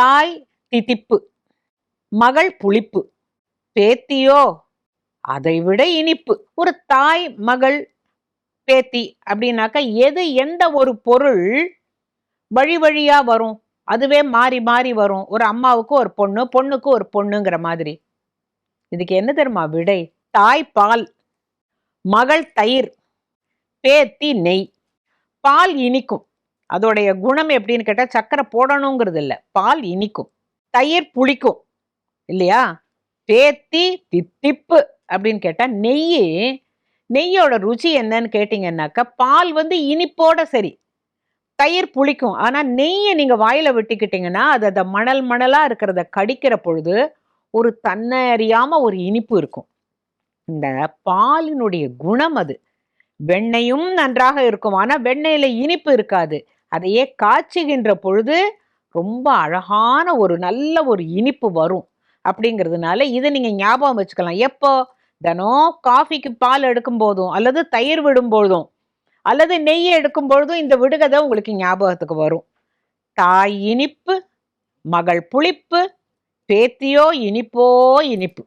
தாய் திதிப்பு மகள் புளிப்பு பேத்தியோ அதை விட இனிப்பு. ஒரு தாய் மகள் பேத்தி அப்படின்னாக்கா எது எந்த ஒரு பொருள் வழி வழியா வரும்? அதுவே மாறி மாறி வரும். ஒரு அம்மாவுக்கு ஒரு பொண்ணு பொண்ணுக்கு ஒரு பொண்ணுங்கிற மாதிரி. இதுக்கு என்ன தெரியுமா? விடை. தாய் பால் மகள் தயிர் பேத்தி நெய். பால் இனிக்கும். அதோடைய குணம் எப்படின்னு கேட்டால் சக்கரை போடணுங்கிறது இல்லை பால் இனிக்கும். தயிர் புளிக்கும். இல்லையா? பேத்தி தித்திப்பு அப்படின்னு கேட்டால் நெய் நெய்யோட ருச்சி என்னன்னு கேட்டிங்கன்னாக்கா பால் வந்து இனிப்போட சரி. தயிர் புளிக்கும். ஆனால் நெய்யை நீங்கள் வாயில் வெட்டிக்கிட்டிங்கன்னா அது அந்த மணல் மணலாக இருக்கிறத கடிக்கிற பொழுது ஒரு தன்னை அறியாமல் ஒரு இனிப்பு இருக்கும். இந்த பாலினுடைய குணம் அது. வெண்ணையும் நன்றாக இருக்கும். ஆனால் வெண்ணெயில் இனிப்பு இருக்காது. அதையே காய்ச்சுகின்ற பொழுது ரொம்ப அழகான ஒரு நல்ல ஒரு இனிப்பு வரும். அப்படிங்கிறதுனால இதை நீங்கள் ஞாபகம் வச்சுக்கலாம். எப்போ? தினம் காஃபிக்கு பால் எடுக்கும் போதும் அல்லது தயிர் விடும் பொழுதும் அல்லது நெய் எடுக்கும் பொழுதும் இந்த விடுகதை உங்களுக்கு ஞாபகத்துக்கு வரும். தாய் இனிப்பு மகள் புளிப்பு பேத்தியோ இனிப்போ இனிப்பு.